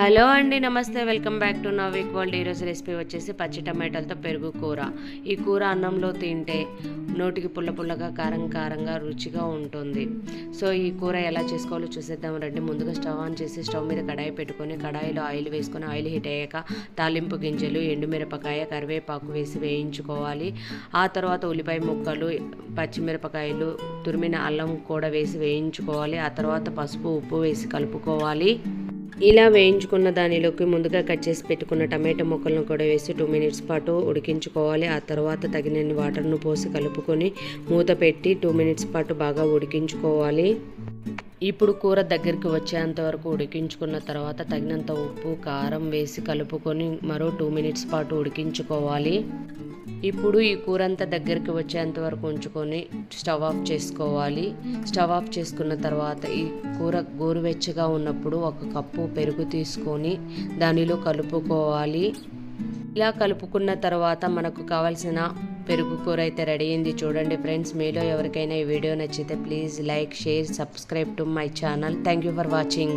Hello అండి నమస్తే. Welcome back to నవీక్ వరల్డ్. ఈరోజు రెసిపీ వచ్చేసి పచ్చి టమాటాలతో పెరుగు కూర. ఈ కూర అన్నంలో తింటే నోటికి పుల్ల పుల్లగా కారం కారంగా రుచిగా ఉంటుంది. సో ఈ కూర ఎలా చేసుకోవాలో చూసేద్దాం రండి. ముందుగా స్టవ్ ఆన్ చేసి స్టవ్ మీద కడాయి పెట్టుకొని కడాయిలో ఆయిల్ వేసుకొని ఆయిల్ హీట్ అయ్యాక తాలింపు గింజలు ఎండుమిరపకాయ కరివేపాకు వేసి వేయించుకోవాలి. ఆ తర్వాత ఉల్లిపాయ ముక్కలు పచ్చిమిరపకాయలు తురిమిన అల్లం కూడా వేసి వేయించుకోవాలి. ఆ తర్వాత పసుపు ఉప్పు వేసి కలుపుకోవాలి. ఇలా వేయించుకున్న దానిలోకి ముందుగా కట్ చేసి పెట్టుకున్న టమాటా ముక్కలను కూడా వేసి టూ మినిట్స్ పాటు ఉడికించుకోవాలి. ఆ తర్వాత తగినన్ని వాటర్ను పోసి కలుపుకొని మూత పెట్టి టూ మినిట్స్ పాటు బాగా ఉడికించుకోవాలి. ఇప్పుడు కూర దగ్గరికి వచ్చేంత వరకు ఉడికించుకున్న తర్వాత తగినంత ఉప్పు కారం వేసి కలుపుకొని మరో టూ మినిట్స్ పాటు ఉడికించుకోవాలి. ఇప్పుడు ఈ కూర అంతా దగ్గరికి వచ్చేంత వరకు ఉంచుకొని స్టవ్ ఆఫ్ చేసుకోవాలి. స్టవ్ ఆఫ్ చేసుకున్న తర్వాత ఈ కూర గోరువెచ్చగా ఉన్నప్పుడు ఒక కప్పు పెరుగు తీసుకొని దానిలో కలుపుకోవాలి. ఇలా కలుపుకున్న తర్వాత మనకు కావాల్సిన పెరుగు కూర అయితే రెడీ అయింది చూడండి ఫ్రెండ్స్. మీలో ఎవరికైనా ఈ వీడియో నచ్చితే please like share subscribe to my channel. Thank you for watching.